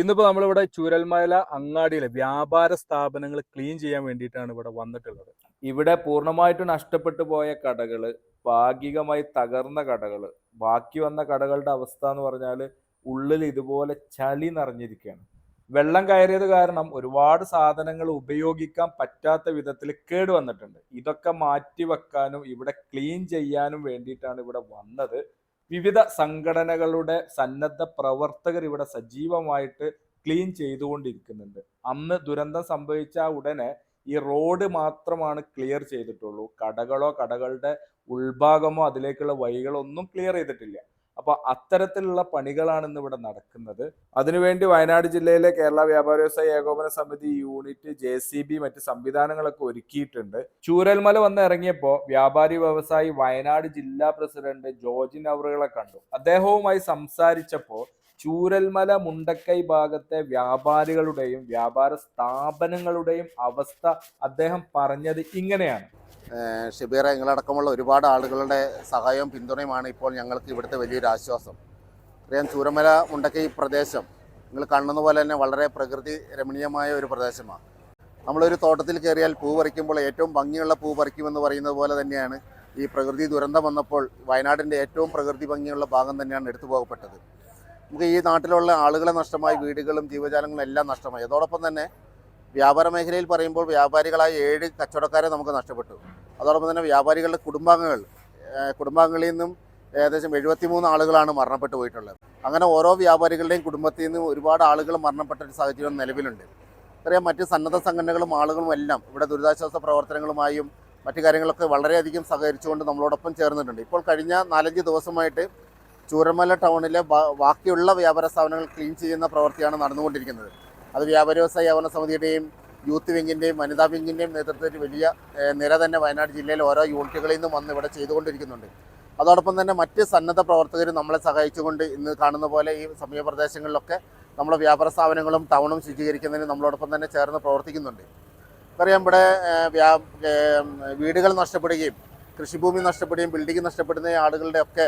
ഇന്നിപ്പോ നമ്മളിവിടെ ചുരൽമല അങ്ങാടിയിലെ വ്യാപാര സ്ഥാപനങ്ങൾ ക്ലീൻ ചെയ്യാൻ വേണ്ടിയിട്ടാണ് ഇവിടെ വന്നിട്ടുള്ളത്. ഇവിടെ പൂർണമായിട്ടും നഷ്ടപ്പെട്ടു പോയ കടകൾ ഭാഗികമായി തകർന്ന കടകൾ ബാക്കി വന്ന കടകളുടെ അവസ്ഥ എന്ന് പറഞ്ഞാൽ ഉള്ളിൽ ഇതുപോലെ ചളി നിറഞ്ഞിരിക്കുകയാണ്. വെള്ളം കയറിയത് കാരണം ഒരുപാട് സാധനങ്ങൾ ഉപയോഗിക്കാൻ പറ്റാത്ത വിധത്തിൽ കേട് വന്നിട്ടുണ്ട്. ഇതൊക്കെ മാറ്റി വെക്കാനും ഇവിടെ ക്ലീൻ ചെയ്യാനും വേണ്ടിയിട്ടാണ് ഇവിടെ വന്നത്. വിവിധ സംഘടനകളുടെ സന്നദ്ധ പ്രവർത്തകർ ഇവിടെ സജീവമായിട്ട് ക്ലീൻ ചെയ്തുകൊണ്ടിരിക്കുന്നുണ്ട്. അന്ന് ദുരന്തം സംഭവിച്ച ഉടനെ ഈ റോഡ് മാത്രമാണ് ക്ലിയർ ചെയ്തിട്ടുള്ളൂ. കടകളോ കടകളുടെ ഉൾഭാഗമോ അതിലേക്കുള്ള വഴികളോ ഒന്നും ക്ലിയർ ചെയ്തിട്ടില്ല. അപ്പൊ അത്തരത്തിലുള്ള പണികളാണ് ഇവിടെ നടക്കുന്നത്. അതിനുവേണ്ടി വയനാട് ജില്ലയിലെ കേരള വ്യാപാര വ്യവസായ ഏകോപന സമിതി യൂണിറ്റ് ജെ സി ബി മറ്റ് സംവിധാനങ്ങളൊക്കെ ഒരുക്കിയിട്ടുണ്ട്. ചൂരൽമല വന്ന് ഇറങ്ങിയപ്പോൾ വ്യാപാരി വ്യവസായി വയനാട് ജില്ലാ പ്രസിഡന്റ് ജോർജിൻ അവറുകളെ കണ്ടു. അദ്ദേഹവുമായി സംസാരിച്ചപ്പോ ചൂരൽമല മുണ്ടക്കൈ ഭാഗത്തെ വ്യാപാരികളുടെയും വ്യാപാര സ്ഥാപനങ്ങളുടെയും അവസ്ഥ അദ്ദേഹം പറഞ്ഞത് ഇങ്ങനെയാണ്. ഷബീറ എങ്ങളടക്കമുള്ള ഒരുപാട് ആളുകളുടെ സഹായവും പിന്തുണയുമാണ് ഇപ്പോൾ ഞങ്ങൾക്ക് ഇവിടുത്തെ വലിയൊരു ആശ്വാസം. അറിയാം ചൂരമല മുണ്ടക്കൈ പ്രദേശം നിങ്ങൾ കാണുന്ന പോലെ തന്നെ വളരെ പ്രകൃതി രമണീയമായ ഒരു പ്രദേശമാണ്. നമ്മളൊരു തോട്ടത്തിൽ കയറിയാൽ പൂ പറിക്കുമ്പോൾ ഏറ്റവും ഭംഗിയുള്ള പൂ പറിക്കുമെന്ന് പറയുന്നത് പോലെ തന്നെയാണ് ഈ പ്രകൃതി ദുരന്തം വന്നപ്പോൾ വയനാടിന്റെ ഏറ്റവും പ്രകൃതി ഭംഗിയുള്ള ഭാഗം തന്നെയാണ് എടുത്തു പോകപ്പെട്ടത്. നമുക്ക് ഈ നാട്ടിലുള്ള ആളുകളെ നഷ്ടമായി വീടുകളും ജീവജാലങ്ങളും എല്ലാം നഷ്ടമായി. അതോടൊപ്പം തന്നെ വ്യാപാര മേഖലയിൽ പറയുമ്പോൾ വ്യാപാരികളായ ഏഴ് കച്ചവടക്കാരെ നമുക്ക് നഷ്ടപ്പെട്ടു. അതോടൊപ്പം തന്നെ വ്യാപാരികളുടെ കുടുംബാംഗങ്ങൾ കുടുംബാംഗങ്ങളിൽ നിന്നും ഏകദേശം എഴുപത്തിമൂന്ന് ആളുകളാണ് മരണപ്പെട്ടു പോയിട്ടുള്ളത്. അങ്ങനെ ഓരോ വ്യാപാരികളുടെയും കുടുംബത്തിൽ നിന്നും ഒരുപാട് ആളുകൾ മരണപ്പെട്ട ഒരു സാഹചര്യം നിലവിലുണ്ട്. അറിയാം മറ്റ് സന്നദ്ധ സംഘടനകളും ആളുകളും എല്ലാം ഇവിടെ ദുരിതാശ്വാസ പ്രവർത്തനങ്ങളുമായും മറ്റു കാര്യങ്ങളൊക്കെ വളരെയധികം സഹകരിച്ചുകൊണ്ട് നമ്മളോടൊപ്പം ചേർന്നിട്ടുണ്ട്. ഇപ്പോൾ കഴിഞ്ഞ നാലഞ്ച് ദിവസമായിട്ട് ചൂരമല ടൗണിലെ ബാക്കിയുള്ള വ്യാപാര സ്ഥാപനങ്ങൾ ക്ലീൻ ചെയ്യുന്ന പ്രവൃത്തിയാണ് നടന്നുകൊണ്ടിരിക്കുന്നത്. അത് വ്യാപാര വ്യവസായ സമിതിയുടെയും യൂത്ത് വിങ്ങിന്റെയും വനിതാ വിങ്ങിന്റെയും നേതൃത്വത്തിൽ വലിയ നിര തന്നെ വയനാട് ജില്ലയിൽ ഓരോ യൂണിറ്റുകളിൽ നിന്നും വന്ന് ഇവിടെ ചെയ്തുകൊണ്ടിരിക്കുന്നുണ്ട്. അതോടൊപ്പം തന്നെ മറ്റ് സന്നദ്ധ പ്രവർത്തകർ നമ്മളെ സഹായിച്ചുകൊണ്ട് ഇന്ന് കാണുന്ന പോലെ ഈ സമീപ പ്രദേശങ്ങളിലൊക്കെ നമ്മുടെ വ്യാപാര സ്ഥാപനങ്ങളും ടൗണും ശുചീകരിക്കുന്നതിന് നമ്മളോടൊപ്പം തന്നെ ചേർന്ന് പ്രവർത്തിക്കുന്നുണ്ട്. പറയാം ഇവിടെ വ്യാ വീടുകൾ നഷ്ടപ്പെടുകയും കൃഷിഭൂമി നഷ്ടപ്പെടുകയും ബിൽഡിംഗ് നഷ്ടപ്പെടുന്ന ആളുകളുടെ ഒക്കെ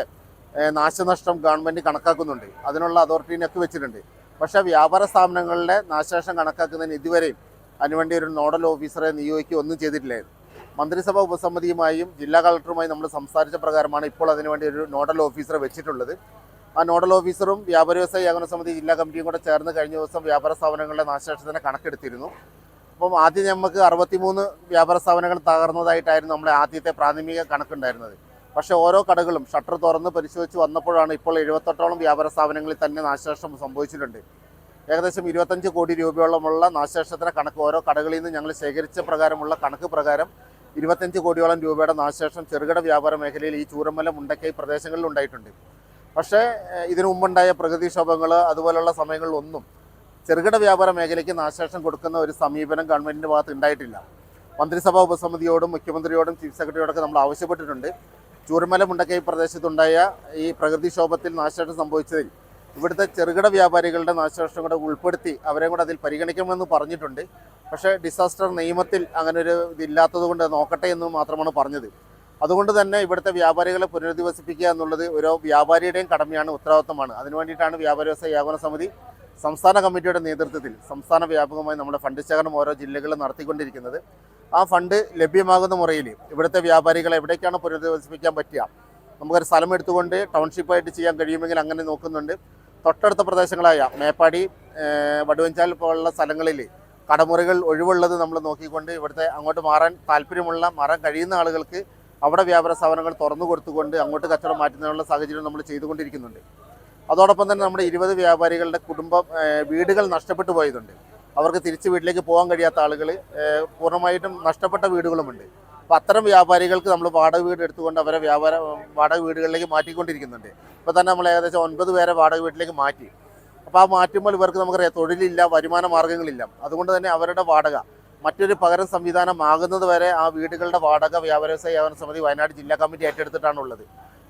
നാശനഷ്ടം ഗവൺമെന്റ് കണക്കാക്കുന്നുണ്ട്. അതിനുള്ള അതോറിറ്റീനൊക്കെ വെച്ചിട്ടുണ്ട്. പക്ഷേ വ്യാപാര സ്ഥാപനങ്ങളുടെ നാശനഷ്ടം കണക്കാക്കുന്നതിന് ഇതുവരെയും അതിനുവേണ്ടി ഒരു നോഡൽ ഓഫീസറെ നിയോഗിക്കുകയോ ഒന്നും ചെയ്തിട്ടില്ലായിരുന്നു. മന്ത്രിസഭാ ഉപസമിതിയുമായും ജില്ലാ കളക്ടറുമായും നമ്മൾ സംസാരിച്ച പ്രകാരമാണ് ഇപ്പോൾ അതിനുവേണ്ടി ഒരു നോഡൽ ഓഫീസറെ വെച്ചിട്ടുള്ളത്. ആ നോഡൽ ഓഫീസറും വ്യാപാര വ്യവസായ ഏകോപന സമിതി ജില്ലാ കമ്മിറ്റിയും കൂടെ ചേർന്ന് കഴിഞ്ഞ ദിവസം വ്യാപാര സ്ഥാപനങ്ങളുടെ നാശനഷ്ടത്തിന് കണക്കെടുത്തിരുന്നു. അപ്പം ആദ്യം നമുക്ക് അറുപത്തിമൂന്ന് വ്യാപാര സ്ഥാപനങ്ങൾ തകർന്നതായിട്ടായിരുന്നു നമ്മുടെ ആദ്യത്തെ പ്രാഥമിക കണക്കുണ്ടായിരുന്നത്. പക്ഷേ ഓരോ കടകളും ഷട്ടർ തുറന്ന് പരിശോധിച്ച് വന്നപ്പോഴാണ് ഇപ്പോൾ എഴുപത്തെട്ടോളം വ്യാപാര സ്ഥാപനങ്ങളിൽ തന്നെ നാശനഷ്ടം സംഭവിച്ചിട്ടുണ്ട്. ഏകദേശം ഇരുപത്തഞ്ച് കോടി രൂപയോളമുള്ള നാശനഷ്ടത്തിന് കണക്ക് ഓരോ കടകളിൽ നിന്ന് ഞങ്ങൾ ശേഖരിച്ച പ്രകാരമുള്ള കണക്ക് പ്രകാരം ഇരുപത്തഞ്ച് കോടിയോളം രൂപയുടെ നാശനഷ്ടം ചെറുകിട വ്യാപാര മേഖലയിൽ ഈ ചൂരമല മുണ്ടക്കൈ പ്രദേശങ്ങളിൽ ഉണ്ടായിട്ടുണ്ട്. പക്ഷേ ഇതിനു മുമ്പുണ്ടായ പ്രകൃതിക്ഷോഭങ്ങൾ അതുപോലുള്ള സമയങ്ങളിലൊന്നും ചെറുകിട വ്യാപാര മേഖലയ്ക്ക് നാശനഷ്ടം കൊടുക്കുന്ന ഒരു സമീപനം ഗവൺമെന്റിന്റെ ഭാഗത്ത് ഉണ്ടായിട്ടില്ല. മന്ത്രിസഭാ ഉപസമിതിയോടും മുഖ്യമന്ത്രിയോടും ചീഫ് സെക്രട്ടറിയോടൊക്കെ നമ്മൾ ആവശ്യപ്പെട്ടിട്ടുണ്ട്. ചൂരമല മുണ്ടക്കൈ പ്രദേശത്തുണ്ടായ ഈ പ്രകൃതിക്ഷോഭത്തിൽ നാശനഷ്ടം സംഭവിച്ചതിൽ ഇവിടുത്തെ ചെറുകിട വ്യാപാരികളുടെ നാശനഷ്ടം കൂടെ ഉൾപ്പെടുത്തി അവരെ കൂടെ അതിൽ പരിഗണിക്കണമെന്ന് പറഞ്ഞിട്ടുണ്ട്. പക്ഷേ ഡിസാസ്റ്റർ നിയമത്തിൽ അങ്ങനെ ഒരു ഇതില്ലാത്തത് കൊണ്ട് നോക്കട്ടെ എന്ന് മാത്രമാണ് പറഞ്ഞത്. അതുകൊണ്ട് തന്നെ ഇവിടുത്തെ വ്യാപാരികളെ പുനരധിവസിപ്പിക്കുക എന്നുള്ളത് ഓരോ വ്യാപാരിയുടെയും കടമയാണ് ഉത്തരവാദിത്തമാണ് അതിനു വേണ്ടിയിട്ടാണ് വ്യാപാര വ്യവസായ ഏകോപന സമിതി സംസ്ഥാന കമ്മിറ്റിയുടെ നേതൃത്വത്തിൽ സംസ്ഥാന വ്യാപകമായി നമ്മുടെ ഫണ്ട് ശേഖരണം ഓരോ ജില്ലകളിലും നടത്തിക്കൊണ്ടിരിക്കുന്നത്. ആ ഫണ്ട് ലഭ്യമാകുന്ന മുറയിൽ ഇവിടുത്തെ വ്യാപാരികളെ എവിടേക്കാണ് പുനരധിവസിപ്പിക്കാൻ പറ്റുക? നമുക്കൊരു സ്ഥലം എടുത്തുകൊണ്ട് ടൗൺഷിപ്പായിട്ട് ചെയ്യാൻ കഴിയുമെങ്കിൽ അങ്ങനെ നോക്കുന്നുണ്ട്. തൊട്ടടുത്ത പ്രദേശങ്ങളായ മേപ്പാടി വടുവഞ്ചാൽ പോലുള്ള സ്ഥലങ്ങളിൽ കടമുറികൾ ഒഴിവുള്ളത് നമ്മൾ നോക്കിക്കൊണ്ട് ഇവിടുത്തെ അങ്ങോട്ട് മാറാൻ താല്പര്യമുള്ള മാറാൻ കഴിയുന്ന ആളുകൾക്ക് അവിടെ വ്യാപാര സ്ഥാപനങ്ങൾ തുറന്നു കൊടുത്തുകൊണ്ട് അങ്ങോട്ട് കച്ചവടം മാറ്റുന്നതിനുള്ള സാഹചര്യം നമ്മൾ ചെയ്തുകൊണ്ടിരിക്കുന്നുണ്ട്. അതോടൊപ്പം തന്നെ നമ്മുടെ ഇരുപത് വ്യാപാരികളുടെ കുടുംബം വീടുകൾ നഷ്ടപ്പെട്ടു പോയതുണ്ട്. അവർക്ക് തിരിച്ച് വീട്ടിലേക്ക് പോകാൻ കഴിയാത്ത ആളുകൾ പൂർണമായിട്ടും നഷ്ടപ്പെട്ട വീടുകളുമുണ്ട്. അപ്പോൾ അത്തരം വ്യാപാരികൾക്ക് നമ്മൾ വാടക വീട് എടുത്തുകൊണ്ട് അവരെ വ്യാപാര വാടക വീടുകളിലേക്ക് മാറ്റിക്കൊണ്ടിരിക്കുന്നുണ്ട്. ഇപ്പോൾ തന്നെ നമ്മൾ ഏകദേശം ഒൻപത് പേരെ വാടക വീട്ടിലേക്ക് മാറ്റി. അപ്പോൾ ആ മാറ്റുമ്പോൾ ഇവർക്ക് നമുക്കറിയാം തൊഴിലില്ല വരുമാന മാർഗങ്ങളില്ല. അതുകൊണ്ട് തന്നെ അവരുടെ വാടക മറ്റൊരു പകരം സംവിധാനമാകുന്നത് വരെ ആ വീടുകളുടെ വാടക വ്യാപാര വ്യാപാര സമിതി വയനാട് ജില്ലാ കമ്മിറ്റി ഏറ്റെടുത്തിട്ടാണുള്ളത്.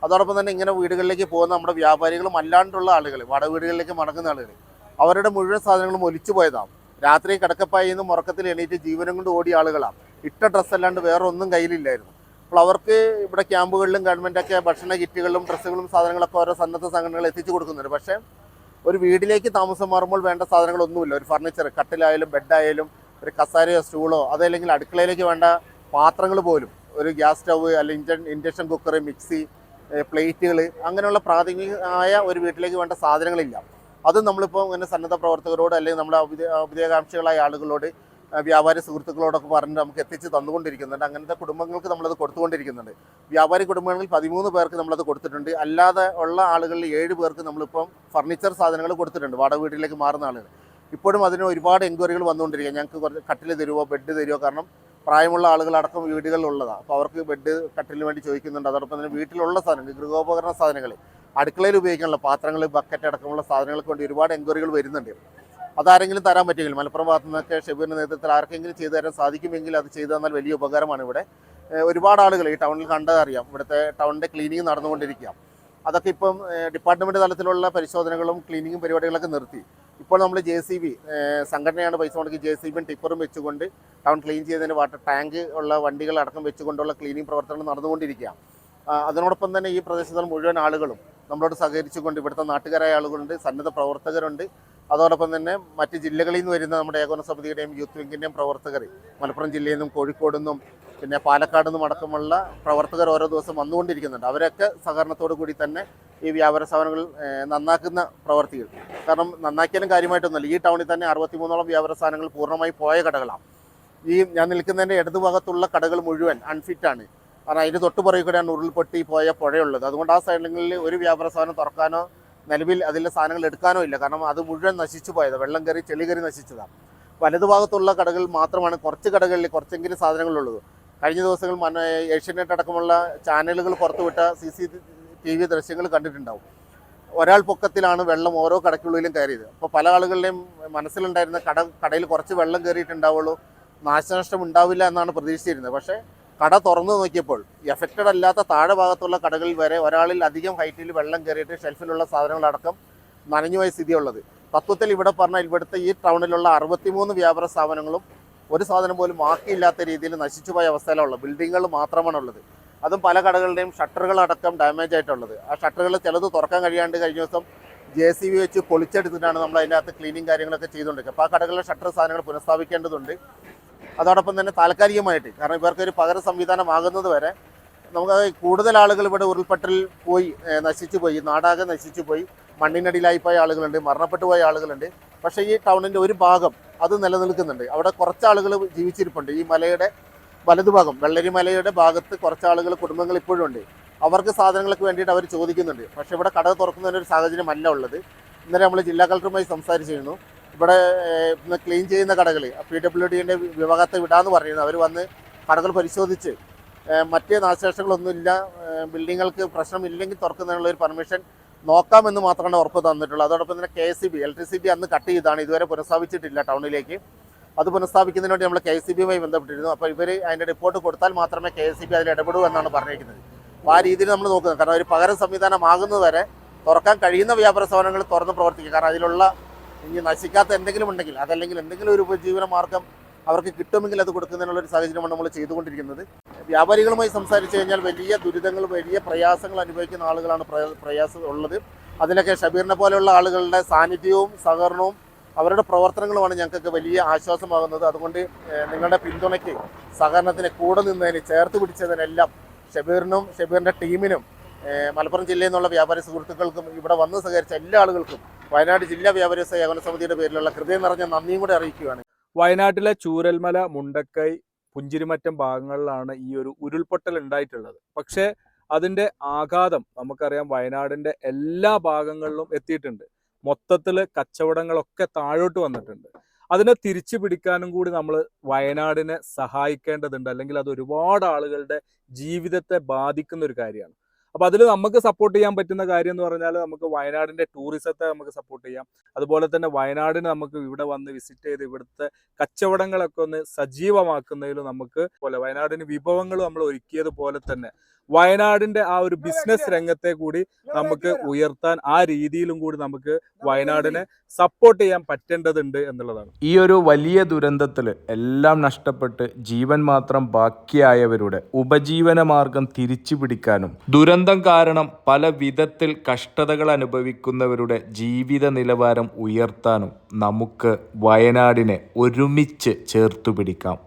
അതോടൊപ്പം തന്നെ ഇങ്ങനെ വീടുകളിലേക്ക് പോകുന്ന നമ്മുടെ വ്യാപാരികളും അല്ലാണ്ടുള്ള ആളുകൾ വാടക വീടുകളിലേക്ക് മടങ്ങുന്ന ആളുകൾ അവരുടെ മുഴുവൻ സാധനങ്ങളും ഒലിച്ചു പോയതാണ് രാത്രി കിടക്കപ്പായി നിന്ന് ഉറക്കത്തിൽ എണീറ്റ് ജീവനം കൊണ്ട് ഓടിയ ആളുകളാണ് ഇട്ട ഡ്രസ്സ് അല്ലാണ്ട് വേറെ ഒന്നും കയ്യിലില്ലായിരുന്നു. അപ്പോൾ അവർക്ക് ഇവിടെ ക്യാമ്പുകളിലും ഗവൺമെന്റൊക്കെ ഭക്ഷണ കിറ്റുകളും ഡ്രസ്സുകളും സാധനങ്ങളൊക്കെ ഓരോ സന്നദ്ധ സംഘടനകൾ എത്തിച്ചു കൊടുക്കുന്നുണ്ട്. പക്ഷേ ഒരു വീട്ടിലേക്ക് താമസം മാറുമ്പോൾ വേണ്ട സാധനങ്ങളൊന്നുമില്ല. ഒരു ഫർണിച്ചർ കട്ടിലായാലും ബെഡായാലും ഒരു കസാരയോ സ്റ്റൂളോ അതല്ലെങ്കിൽ അടുക്കളയിലേക്ക് വേണ്ട പാത്രങ്ങൾ പോലും ഒരു ഗ്യാസ് സ്റ്റവ് അല്ലെങ്കിൽ ഇൻഡക്ഷൻ കുക്കർ മിക്സി പ്ലേറ്റുകൾ അങ്ങനെയുള്ള പ്രാഥമികമായ ഒരു വീട്ടിലേക്ക് വേണ്ട സാധനങ്ങളില്ല. അത് നമ്മളിപ്പോൾ ഇങ്ങനെ സന്നദ്ധ പ്രവർത്തകരോട് അല്ലെങ്കിൽ നമ്മുടെ ഔദ്യോഗികാംക്ഷികളായ ആളുകളോട് വ്യാപാരി സുഹൃത്തുക്കളോടൊക്കെ പറഞ്ഞിട്ട് നമുക്ക് എത്തിച്ച് തന്നുകൊണ്ടിരിക്കുന്നുണ്ട്. അങ്ങനത്തെ കുടുംബങ്ങൾക്ക് നമ്മളത് കൊടുത്തുകൊണ്ടിരിക്കുന്നുണ്ട്. വ്യാപാരി കുടുംബങ്ങളിൽ പതിമൂന്ന് പേർക്ക് നമ്മളത് കൊടുത്തിട്ടുണ്ട്. അല്ലാതെ ഉള്ള ആളുകളിൽ ഏഴ് പേർക്ക് നമ്മളിപ്പം ഫർണിച്ചർ സാധനങ്ങൾ കൊടുത്തിട്ടുണ്ട് വാടക വീട്ടിലേക്ക് മാറുന്ന ആളുകൾ. ഇപ്പോഴും അതിന് ഒരുപാട് എൻക്വയറികൾ വന്നുകൊണ്ടിരിക്കുക ഞങ്ങൾക്ക് കുറച്ച് കട്ടിൽ തരുമോ ബെഡ് തരുമോ കാരണം പ്രായമുള്ള ആളുകളടക്കം വീടുകളിലുള്ളതാണ് അപ്പോൾ അവർക്ക് ബെഡ് കട്ടിലിന് വേണ്ടി ചോദിക്കുന്നുണ്ട്. അതോടൊപ്പം തന്നെ വീട്ടിലുള്ള സാധനങ്ങൾ ഗൃഹോപകരണ സാധനങ്ങൾ അടുക്കളയിൽ ഉപയോഗിക്കാനുള്ള പാത്രങ്ങൾ ബക്കറ്റ് അടക്കമുള്ള സാധനങ്ങൾക്ക് വേണ്ടി ഒരുപാട് എൻക്വയറികൾ വരുന്നുണ്ട്. അതാരെങ്കിലും തരാൻ പറ്റുമെങ്കിൽ മലപ്പുറം ഭാഗത്തു നിന്നൊക്കെ ഷെബീറിന്റെ നേതൃത്വത്തിൽ ആർക്കെങ്കിലും ചെയ്തു തരാൻ സാധിക്കുമെങ്കിൽ അത് ചെയ്തു തന്നാൽ വലിയ ഉപകാരമാണ് ഇവിടെ. ഒരുപാട് ആളുകൾ ഈ ടൗണിൽ കണ്ടതറിയാം ഇവിടുത്തെ ടൗണിന്റെ ക്ലീനിങ് നടന്നുകൊണ്ടിരിക്കുക അതൊക്കെ ഇപ്പം ഡിപ്പാർട്ട്മെന്റ് തലത്തിലുള്ള പരിശോധനകളും ക്ലീനിങ്ങും പരിപാടികളൊക്കെ നിർത്തി. ഇപ്പോൾ നമ്മൾ ജെ സി ബി സംഘടനയാണ് പൈസ മുടക്കി ജെ സി ബിയും ടിപ്പറും വെച്ചുകൊണ്ട് ടൗൺ ക്ലീൻ ചെയ്തതിന് വാട്ടർ ടാങ്ക് ഉള്ള വണ്ടികൾ അടക്കം വെച്ചുകൊണ്ടുള്ള ക്ലീനിങ് പ്രവർത്തനങ്ങൾ നടന്നുകൊണ്ടിരിക്കുക അതിനോടൊപ്പം തന്നെ ഈ പ്രദേശത്തുള്ള മുഴുവൻ ആളുകളും നമ്മളോട് സഹകരിച്ചുകൊണ്ട് ഇവിടുത്തെ നാട്ടുകാരായ ആളുകളുണ്ട് സന്നദ്ധ പ്രവർത്തകരുണ്ട്. അതോടൊപ്പം തന്നെ മറ്റ് ജില്ലകളിൽ നിന്ന് വരുന്ന നമ്മുടെ ഏകോപന സമിതിയുടെയും യൂത്ത് വിങ്ങിന്റെയും പ്രവർത്തകർ മലപ്പുറം ജില്ലയിൽ നിന്നും കോഴിക്കോട് നിന്നും പിന്നെ പാലക്കാട് നിന്നും അടക്കമുള്ള പ്രവർത്തകർ ഓരോ ദിവസം വന്നുകൊണ്ടിരിക്കുന്നുണ്ട്. അവരൊക്കെ സഹകരണത്തോടു കൂടി തന്നെ ഈ വ്യാപാര സ്ഥാപനങ്ങൾ നന്നാക്കുന്ന പ്രവർത്തികൾ. കാരണം നന്നാക്കിയാലും കാര്യമായിട്ടൊന്നുമില്ല. ഈ ടൗണിൽ തന്നെ അറുപത്തിമൂന്നോളം വ്യാപാര സ്ഥാപനങ്ങൾ പൂർണമായി പോയ കടകളാണ്. ഈ ഞാൻ നിൽക്കുന്നതിന്റെ ഇടതുഭാഗത്തുള്ള കടകൾ മുഴുവൻ അൺഫിറ്റാണ് കാരണം അതിന്റെ തൊട്ട് കൂടെയാണ് ഉരുൾപൊട്ടി പോയ പുഴയുള്ളത്. അതുകൊണ്ട് ആ സൈഡിൽ ഒരു വ്യാപാര സ്ഥാപനം തുറക്കാനോ നിലവിൽ അതിലെ സാധനങ്ങൾ എടുക്കാനോ ഇല്ല. കാരണം അത് മുഴുവൻ നശിച്ചു പോയത്. വെള്ളം കയറി ചെളി കയറി നശിച്ചതാണ് വലതുഭാഗത്തുള്ള കടകൾ മാത്രമാണ് കുറച്ച് കടകളിൽ കുറച്ചെങ്കിലും സാധനങ്ങളുള്ളത്. കഴിഞ്ഞ ദിവസങ്ങൾ ഏഷ്യനെറ്റ് അടക്കമുള്ള ചാനലുകൾ പുറത്തുവിട്ട സി സി ടി വി ദൃശ്യങ്ങൾ കണ്ടിട്ടുണ്ടാവും. ഒരാൾ പൊക്കത്തിലാണ് വെള്ളം ഓരോ കടയ്ക്കുള്ളിലും കയറിയത്. അപ്പോൾ പല ആളുകളുടെയും മനസ്സിലുണ്ടായിരുന്ന കട കടയിൽ കുറച്ച് വെള്ളം കയറിയിട്ടുണ്ടാവുള്ളൂ. നാശനഷ്ടം ഉണ്ടാവില്ല എന്നാണ് പ്രതീക്ഷിച്ചിരുന്നത്. പക്ഷേ കട തുറന്നു നോക്കിയപ്പോൾ എഫക്റ്റഡ് അല്ലാത്ത താഴെ ഭാഗത്തുള്ള കടകളിൽ വരെ ഒരാളിൽ അധികം ഹൈറ്റിൽ വെള്ളം കയറിയിട്ട് ഷെൽഫിലുള്ള സാധനങ്ങളടക്കം നനഞ്ഞുപോയ സ്ഥിതിയുള്ളത്. തത്വത്തിൽ ഇവിടെ പറഞ്ഞാൽ ഇവിടുത്തെ ഈ ടൗണിലുള്ള അറുപത്തിമൂന്ന് വ്യാപാര സ്ഥാപനങ്ങളും ഒരു സാധനം പോലും ബാക്കിയില്ലാത്ത രീതിയിൽ നശിച്ചുപോയ അവസ്ഥയിലുള്ളത് ബിൽഡിങ്ങുകൾ മാത്രമാണ് ഉള്ളത് അതും പല കടകളുടെയും ഷട്ടറുകളടക്കം ഡാമേജ് ആയിട്ടുള്ളത്. ആ ഷട്ടറുകൾ ചിലത് തുറക്കാൻ കഴിയാണ്ട് കഴിഞ്ഞ ദിവസം ജെ സി ബി വെച്ച് പൊളിച്ചെടുത്തിട്ടാണ് നമ്മൾ അതിന്റെ അകത്ത് ക്ലീനിങ് കാര്യങ്ങളൊക്കെ ചെയ്തുകൊണ്ടിരിക്കുക അപ്പോൾ ആ കടകളിലെ ഷട്ടർ സാധനങ്ങൾ പുനഃസ്ഥാപിക്കേണ്ടതുണ്ട്. അതോടൊപ്പം തന്നെ താൽക്കാലികമായിട്ട്. കാരണം ഇവർക്ക് ഒരു പകര സംവിധാനമാകുന്നത് വരെ നമുക്ക് കൂടുതൽ ആളുകൾ ഇവിടെ ഉരുൾപൊട്ടൽ പോയി നശിച്ചു പോയി നാടാകെ നശിച്ചു പോയി. മണ്ണിനടിയിലായി പോയ ആളുകളുണ്ട് മരണപ്പെട്ടു പോയ ആളുകളുണ്ട്. പക്ഷേ ഈ ടൗണിന്റെ ഒരു ഭാഗം അത് നിലനിൽക്കുന്നുണ്ട്. അവിടെ കുറച്ച് ആളുകൾ ജീവിച്ചിരിപ്പുണ്ട്. ഈ മലയുടെ വലതുഭാഗം വെള്ളരി മലയുടെ ഭാഗത്ത് കുറച്ച് ആളുകൾ കുടുംബങ്ങൾ ഇപ്പോഴും ഉണ്ട്. അവർക്ക് സാധനങ്ങൾക്ക് വേണ്ടിയിട്ട് അവർ ചോദിക്കുന്നുണ്ട്. പക്ഷേ ഇവിടെ കട തുറക്കുന്നതിന് ഒരു സാഹചര്യം അല്ല ഉള്ളത്. ഇന്നലെ നമ്മൾ ജില്ലാ കളക്ടറുമായി സംസാരിച്ചിരുന്നു. ഇവിടെ ക്ലീൻ ചെയ്യുന്ന കടകൾ പി ഡബ്ല്യു ഡിന്റെ വിഭാഗത്തെ വിടാന്ന് പറയുന്നത് അവർ വന്ന് കടകൾ പരിശോധിച്ച് മറ്റേ നാശനഷ്ടങ്ങളൊന്നുമില്ല ഏഹ്, ബിൽഡിങ്ങൾക്ക് പ്രശ്നമില്ലെങ്കിൽ തുറക്കുന്നതിനുള്ള ഒരു പെർമിഷൻ നോക്കാമെന്ന് മാത്രമാണ് ഉറപ്പ് തന്നിട്ടുള്ളത്. അതോടൊപ്പം തന്നെ K S C B electricity അന്ന് കട്ട് ചെയ്താണ്. ഇതുവരെ പുനഃസ്ഥാപിച്ചിട്ടില്ല ടൗണിലേക്ക്. അത് പുനഃസ്ഥാപിക്കുന്നതിന് വേണ്ടി നമ്മൾ കെ എസ് സി ബിയുമായി ബന്ധപ്പെട്ടിരുന്നു. അപ്പോൾ ഇവർ അതിന്റെ റിപ്പോർട്ട് കൊടുത്താൽ മാത്രമേ കെ എസ് സി ബി അതിൽ ഇടപെടൂ എന്നാണ് പറഞ്ഞിരിക്കുന്നത്. അപ്പോൾ ആ രീതിയിൽ നമ്മൾ നോക്കുന്നത്. കാരണം ഒരു പകരം സംവിധാനമാകുന്നതുവരെ തുറക്കാൻ കഴിയുന്ന വ്യാപാര സ്ഥാപനങ്ങൾ തുറന്ന് പ്രവർത്തിക്കുക. കാരണം അതിലുള്ള ഇനി നശിക്കാത്ത എന്തെങ്കിലും ഉണ്ടെങ്കിൽ അതല്ലെങ്കിൽ എന്തെങ്കിലും ഒരു ഉപജീവന മാർഗം അവർക്ക് കിട്ടുമെങ്കിൽ അത് കൊടുക്കുന്നതിനുള്ള ഒരു സാഹചര്യമാണ് നമ്മൾ ചെയ്തുകൊണ്ടിരിക്കുന്നത്. വ്യാപാരികളുമായി സംസാരിച്ചു കഴിഞ്ഞാൽ വലിയ ദുരിതങ്ങൾ വലിയ പ്രയാസങ്ങൾ അനുഭവിക്കുന്ന ആളുകളാണ് പ്രയ- പ്രയാസം ഉള്ളത്. അതിനൊക്കെ ഷബീറിനെ പോലെയുള്ള ആളുകളുടെ സാന്നിധ്യവും സഹകരണവും അവരുടെ പ്രവർത്തനങ്ങളുമാണ് ഞങ്ങൾക്കൊക്കെ വലിയ ആശ്വാസമാകുന്നത്. അതുകൊണ്ട് നിങ്ങളുടെ പിന്തുണയ്ക്ക് സഹകരണത്തിന് കൂടെ നിന്നതിന് ചേർത്ത് പിടിച്ചതിനെല്ലാം ഷബീറിനും ഷബീറിന്റെ ടീമിനും മലപ്പുറം ജില്ലയിൽ നിന്നുള്ള വ്യാപാരി സുഹൃത്തുക്കൾക്കും ഇവിടെ വന്ന് സഹകരിച്ച എല്ലാ ആളുകൾക്കും വയനാട് ജില്ലാ വ്യാപാരി ഏകോപന സമിതിയുടെ പേരിലുള്ള ഹൃദയം നിറഞ്ഞ നന്ദിയും കൂടെ അറിയിക്കുകയാണ്. വയനാട്ടിലെ ചൂരൽമല മുണ്ടക്കൈ പുഞ്ചിരിമറ്റം ഭാഗങ്ങളിലാണ് ഈ ഒരു ഉരുൾപൊട്ടൽ ഉണ്ടായിട്ടുള്ളത്. പക്ഷേ അതിന്റെ ആഘാതം നമുക്കറിയാം വയനാടിന്റെ എല്ലാ ഭാഗങ്ങളിലും എത്തിയിട്ടുണ്ട്. മൊത്തത്തിൽ കച്ചവടങ്ങളൊക്കെ താഴോട്ട് വന്നിട്ടുണ്ട്. അതിനെ തിരിച്ചു പിടിക്കാനും കൂടി നമ്മൾ വയനാടിനെ സഹായിക്കേണ്ടതുണ്ട്. അല്ലെങ്കിൽ അത് ഒരുപാട് ആളുകളുടെ ജീവിതത്തെ ബാധിക്കുന്ന ഒരു കാര്യമാണ്. അപ്പൊ അതിൽ നമുക്ക് സപ്പോർട്ട് ചെയ്യാൻ പറ്റുന്ന കാര്യം എന്ന് പറഞ്ഞാൽ നമുക്ക് വയനാടിന്റെ ടൂറിസത്തെ നമുക്ക് സപ്പോർട്ട് ചെയ്യാം. അതുപോലെ തന്നെ വയനാടിന് നമുക്ക് ഇവിടെ വന്ന് വിസിറ്റ് ചെയ്ത് ഇവിടുത്തെ കച്ചവടങ്ങളൊക്കെ ഒന്ന് സജീവമാക്കുന്നതിൽ നമുക്ക് പോലെ വയനാടിന് വിഭവങ്ങൾ നമ്മൾ ഒരുക്കിയത് പോലെ തന്നെ വയനാടിന്റെ ആ ഒരു ബിസിനസ് രംഗത്തെ കൂടി നമുക്ക് ഉയർത്താൻ ആ രീതിയിലും കൂടി നമുക്ക് വയനാടിനെ സപ്പോർട്ട് ചെയ്യാൻ പറ്റേണ്ടതുണ്ട് എന്നുള്ളതാണ്. ഈ ഒരു വലിയ ദുരന്തത്തിൽ എല്ലാം നഷ്ടപ്പെട്ട് ജീവൻ മാത്രം ബാക്കിയായവരുടെ ഉപജീവന മാർഗം തിരിച്ചു പിടിക്കാനും ദുരന്ത ദുരന്തം കാരണം പല വിധത്തിൽ കഷ്ടതകൾ അനുഭവിക്കുന്നവരുടെ ജീവിത നിലവാരം ഉയർത്താനും നമുക്ക് വയനാടിനെ ഒരുമിച്ച് ചേർത്തു പിടിക്കാം.